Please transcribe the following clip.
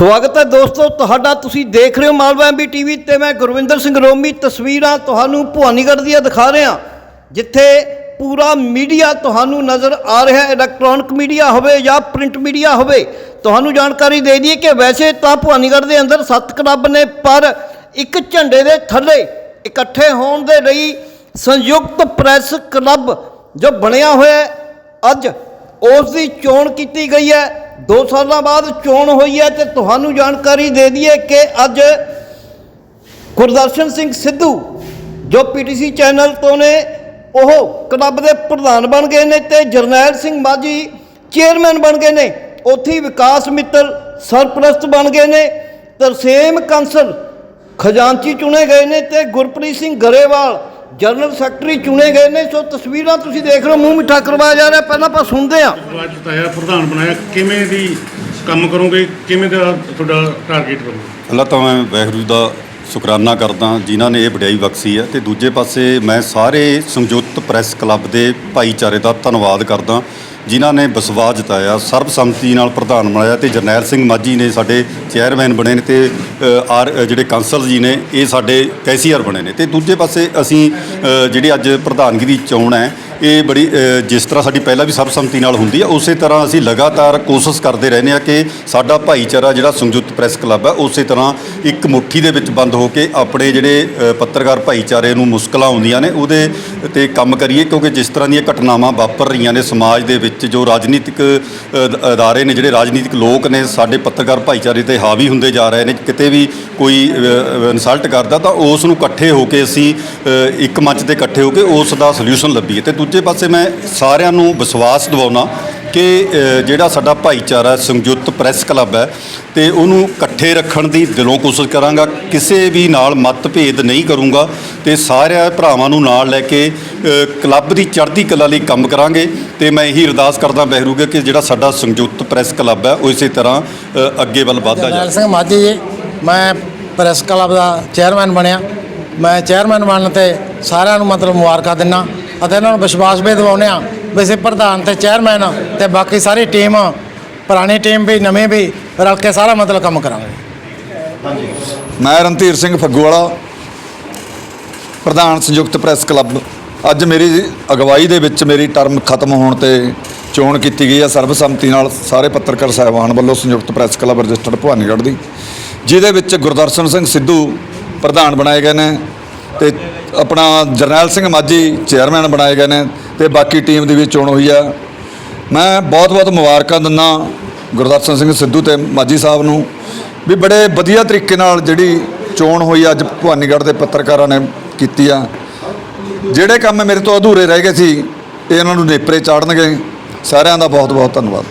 ਸਵਾਗਤ ਹੈ ਦੋਸਤੋ, ਤੁਹਾਡਾ ਤੁਸੀਂ ਦੇਖ ਰਹੇ ਹੋ ਮਾਲਵਾ ਐਮਬੀ ਟੀਵੀ ਤੇ ਮੈਂ ਗੁਰਵਿੰਦਰ ਸਿੰਘ ਰੋਮੀ। ਤਸਵੀਰਾਂ ਤੁਹਾਨੂੰ ਭਵਾਨੀਗੜ੍ਹ ਦੀਆਂ ਦਿਖਾ ਰਿਹਾ। ਜਿੱਥੇ ਪੂਰਾ ਮੀਡੀਆ ਤੁਹਾਨੂੰ ਨਜ਼ਰ ਆ ਰਿਹਾ ਹੈ ਇਲੈਕਟ੍ਰੋਨਿਕ ਮੀਡੀਆ ਹੋਵੇ ਜਾਂ ਪ੍ਰਿੰਟ ਮੀਡੀਆ ਹੋਵੇ। ਤੁਹਾਨੂੰ ਜਾਣਕਾਰੀ ਦੇ ਦਈਏ ਕਿ ਵੈਸੇ ਤਾਂ ਭਵਾਨੀਗੜ੍ਹ ਦੇ ਅੰਦਰ ਸੱਤ ਕਲੱਬ ਨੇ, ਪਰ ਇੱਕ ਝੰਡੇ ਦੇ ਥੱਲੇ ਇਕੱਠੇ ਹੋਣ ਦੇ ਲਈ ਸੰਯੁਕਤ ਪ੍ਰੈਸ ਕਲੱਬ ਜੋ ਬਣਿਆ ਹੋਇਆ ਅੱਜ, ਉਸ ਦੀ ਚੋਣ ਕੀਤੀ ਗਈ ਹੈ। 2 ਸਾਲਾਂ ਬਾਅਦ ਚੋਣ ਹੋਈ ਹੈ ਤੇ ਤੁਹਾਨੂੰ ਜਾਣਕਾਰੀ ਦੇ ਦਈਏ ਕਿ ਅੱਜ ਗੁਰਦਰਸ਼ਨ ਸਿੰਘ ਸਿੱਧੂ, ਜੋ ਪੀਟੀਸੀ ਚੈਨਲ ਤੋਂ ਨੇ, ਉਹ ਕਲੱਬ ਦੇ ਪ੍ਰਧਾਨ ਬਣ ਗਏ ਨੇ ਤੇ ਜਰਨੈਲ ਸਿੰਘ ਮਾਝੀ ਚੇਅਰਮੈਨ ਬਣ ਗਏ ਨੇ। ਉੱਥੇ ਵਿਕਾਸ ਮਿੱਤਲ ਸਰਪ੍ਰਸਤ ਬਣ ਗਏ ਨੇ। ਤਰਸੇਮ ਕੰਸਲ ਖਜ਼ਾਨਚੀ ਚੁਣੇ ਗਏ ਨੇ ਤੇ ਗੁਰਪ੍ਰੀਤ ਸਿੰਘ ਗਰੇਵਾਲ ਜਨਰਲ ਸੈਕਟਰੀ ਚੁਣੇ ਗਏ ਨੇ ਸੋ ਤਸਵੀਰਾਂ ਤੁਸੀਂ ਦੇਖ ਰਹੇ ਹੋ ਮੂੰਹ ਮਿੱਠਾ ਕਰਵਾਇਆ ਜਾ ਰਿਹਾ। ਪਹਿਲਾਂ ਆਪਾਂ ਸੁਣਦੇ ਹਾਂ। ਅੱਜ ਤਾਇਆ ਪ੍ਰਧਾਨ ਬਣਾਇਆ ਕਿਵੇਂ ਦੀ ਕੰਮ ਕਰੋਗੇ ਕਿਵੇਂ ਦਾ ਤੁਹਾਡਾ ਟਾਰਗੇਟ ਰਹੂਗਾ ਪਹਿਲਾਂ ਤਾਂ ਮੈਂ ਵਾਹਿਗੁਰੂ ਦਾ ਸ਼ੁਕਰਾਨਾ ਕਰਦਾ ਜਿਨ੍ਹਾਂ ਨੇ ਇਹ ਵਡਿਆਈ ਬਖਸ਼ੀ ਹੈ। ਤੇ ਦੂਜੇ ਪਾਸੇ ਮੈਂ ਸਾਰੇ ਸੰਯੁਕਤ ਪ੍ਰੈਸ ਕਲੱਬ ਦੇ ਭਾਈਚਾਰੇ ਦਾ ਧੰਨਵਾਦ ਕਰਦਾ ਜਿਨ੍ਹਾਂ ਨੇ ਵਿਸ਼ਵਾਸ ਜਤਾਇਆ, ਸਰਬਸੰਮਤੀ ਨਾਲ ਪ੍ਰਧਾਨ ਬਣਾਇਆ ਤੇ ਜਰਨੈਲ ਸਿੰਘ ਮਾਝੀ ਨੇ ਸਾਡੇ ਚੇਅਰਮੈਨ ਬਣੇ ਨੇ ਤੇ ਆਰ ਜਿਹੜੇ ਕਾਂਸਲ ਜੀ ਨੇ, ਇਹ ਸਾਡੇ ਕੈਸੀਅਰ ਬਣੇ ਨੇ। ਤੇ ਦੂਜੇ ਪਾਸੇ ਅਸੀਂ ਜਿਹੜੀ ਅੱਜ ਪ੍ਰਧਾਨਗੀ ਦੀ ਚੋਣ ਹੈ ਇਹ ਬੜੀ ਅ, ਜਿਸ ਤਰ੍ਹਾਂ ਸਾਡੀ ਪਹਿਲਾਂ ਵੀ ਸਰਬਸੰਮਤੀ ਨਾਲ ਹੁੰਦੀ ਹੈ ਉਸੇ ਤਰ੍ਹਾਂ ਅਸੀਂ ਲਗਾਤਾਰ ਕੋਸ਼ਿਸ਼ ਕਰਦੇ ਰਹਿੰਦੇ ਹਾਂ ਕਿ ਸਾਡਾ ਭਾਈਚਾਰਾ ਜਿਹੜਾ ਸੰਯੁਕਤ ਪ੍ਰੈਸ ਕਲੱਬ ਆ ਉਸੇ ਤਰ੍ਹਾਂ ਇੱਕ ਮੁੱਠੀ ਦੇ ਵਿੱਚ ਬੰਦ ਹੋ ਕੇ ਆਪਣੇ ਜਿਹੜੇ ਅ, ਪੱਤਰਕਾਰ ਭਾਈਚਾਰੇ ਨੂੰ ਮੁਸ਼ਕਲਾਂ ਆਉਂਦੀਆਂ ਨੇ ਉਹਦੇ ਤੇ ਕੰਮ ਕਰੀਏ ਕਿਉਂਕਿ ਜਿਸ ਤਰ੍ਹਾਂ ਦੀਆਂ ਘਟਨਾਵਾਂ ਵਾਪਰ ਰਹੀਆਂ ਨੇ ਸਮਾਜ ਦੇ ਵਿੱਚ ਜੋ ਰਾਜਨੀਤਿਕ ਅ, ਅਦਾਰੇ ਨੇ ਜਿਹੜੇ ਰਾਜਨੀਤਿਕ ਲੋਕ ਨੇ ਸਾਡੇ ਪੱਤਰਕਾਰ ਭਾਈਚਾਰੇ ਤੇ ਹਾਵੀ ਹੁੰਦੇ ਜਾ ਰਹੇ ਨੇ ਕਿਤੇ ਵੀ ਕੋਈ ਇਨਸਲਟ ਕਰਦਾ ਤਾਂ ਉਸ ਨੂੰ ਇਕੱਠੇ ਹੋ ਕੇ ਅਸੀਂ ਅ, ਇੱਕ ਮੰਚ ਤੇ ਇਕੱਠੇ ਹੋ ਕੇ ਉਸ ਦਾ ਸੋਲੂਸ਼ਨ ਲੱਭੀਏ। ਤੇ ਦੂਜੇ ਪਾਸੇ ਮੈਂ ਸਾਰਿਆਂ ਨੂੰ ਵਿਸ਼ਵਾਸ ਦਿਵਾਉਣਾ ਕਿ ਜਿਹੜਾ ਸਾਡਾ ਭਾਈਚਾਰਾ ਸੰਯੁਕਤ ਪ੍ਰੈਸ ਕਲੱਬ ਹੈ ਤੇ ਉਹਨੂੰ ਇਕੱਠੇ ਰੱਖਣ ਦੀ ਦਿਲੋਂ ਕੋਸ਼ਿਸ਼ ਕਰਾਂਗਾ ਕਿਸੇ ਵੀ ਨਾਲ ਮਤਭੇਦ ਨਹੀਂ ਕਰੂੰਗਾ ਤੇ ਸਾਰਿਆਂ ਭਰਾਵਾਂ ਨੂੰ ਨਾਲ ਲੈ ਕੇ ਕਲੱਬ ਦੀ ਚੜ੍ਹਦੀ ਕਲਾ ਲਈ ਕੰਮ ਕਰਾਂਗੇ ਤੇ ਮੈਂ ਇਹੀ ਅਰਦਾਸ ਕਰਦਾ ਬਹਿਰੂਗੇ ਕਿ ਜਿਹੜਾ ਸਾਡਾ ਸੰਯੁਕਤ ਪ੍ਰੈਸ ਕਲੱਬ ਹੈ ਉਹ ਇਸੇ ਤਰ੍ਹਾਂ ਅੱਗੇ ਵੱਲ ਵਧਦਾ ਜਾਵੇ। ਸਿੰਘ ਮਾਝੀ ਜੀ ਮੈਂ ਪ੍ਰੈਸ ਕਲੱਬ ਦਾ ਚੇਅਰਮੈਨ ਬਣਿਆ। ਮੈਂ ਚੇਅਰਮੈਨ ਬਣਨ ਤੇ ਸਾਰਿਆਂ ਨੂੰ ਮਤਲਬ ਮੁਬਾਰਕਾਂ ਦਿੰਦਾ ਅਤੇ ਇਹਨਾਂ ਨੂੰ ਵਿਸ਼ਵਾਸ ਵੀ ਦਿਵਾਉਂਦੇ ਆ ਵੈਸੇ ਪ੍ਰਧਾਨ ਤੇ ਚੇਅਰਮੈਨ ਤੇ ਬਾਕੀ ਸਾਰੀ ਟੀਮ ਪੁਰਾਣੀ ਟੀਮ ਵੀ, ਨਵੇਂ ਵੀ ਰਲ ਕੇ ਸਾਰਾ ਮਤਲਬ ਕੰਮ ਕਰਾਂਗੇ। ਮੈਂ ਰਣਧੀਰ ਸਿੰਘ ਫੱਗੂਵਾਲਾ, ਪ੍ਰਧਾਨ ਸੰਯੁਕਤ ਪ੍ਰੈਸ ਕਲੱਬ। ਅੱਜ ਮੇਰੀ ਅਗਵਾਈ ਦੇ ਵਿੱਚ ਮੇਰੀ ਟਰਮ ਖਤਮ ਹੋਣ ਤੇ ਚੋਣ ਕੀਤੀ ਗਈ ਹੈ। ਸਰਬਸੰਮਤੀ ਨਾਲ ਸਾਰੇ ਪੱਤਰਕਾਰ ਸਾਹਿਬਾਨ ਵੱਲੋਂ ਸੰਯੁਕਤ ਪ੍ਰੈਸ ਕਲੱਬ ਰਜਿਸਟਰਡ ਭਵਾਨੀਗੜ੍ਹ ਦੀ, ਜਿਹਦੇ ਵਿੱਚ ਗੁਰਦਰਸ਼ਨ ਸਿੰਘ ਸਿੱਧੂ ਪ੍ਰਧਾਨ ਬਣਾਏ ਗਏ ਨੇ। ਤੇ ਆਪਣਾ ਜਰਨੈਲ ਸਿੰਘ ਮਾਝੀ ਚੇਅਰਮੈਨ ਬਣਾਏ ਗਏ ਨੇ ਤੇ ਬਾਕੀ ਟੀਮ ਦੀ ਵੀ ਚੋਣ ਹੋਈ ਆ। ਮੈਂ ਬਹੁਤ-ਬਹੁਤ ਮੁਬਾਰਕਾਂ ਦਿੰਦਾ ਗੁਰਦਰਸ਼ਨ ਸਿੰਘ ਸਿੱਧੂ ਤੇ ਮਾਝੀ ਸਾਹਿਬ ਨੂੰ ਵੀ ਬੜੇ ਵਧੀਆ ਤਰੀਕੇ ਨਾਲ ਜਿਹੜੀ ਚੋਣ ਹੋਈ ਅੱਜ ਭਵਾਨੀਗੜ੍ਹ ਦੇ ਪੱਤਰਕਾਰਾਂ ਨੇ ਕੀਤੀ ਆ। ਜਿਹੜੇ ਕੰਮ ਮੇਰੇ ਤੋਂ ਅਧੂਰੇ ਰਹਿ ਗਏ ਸੀ, ਇਹ ਇਹਨਾਂ ਨੂੰ ਨੇਪਰੇ ਚਾੜਨਗੇ। ਸਾਰਿਆਂ ਦਾ ਬਹੁਤ-ਬਹੁਤ ਧੰਨਵਾਦ।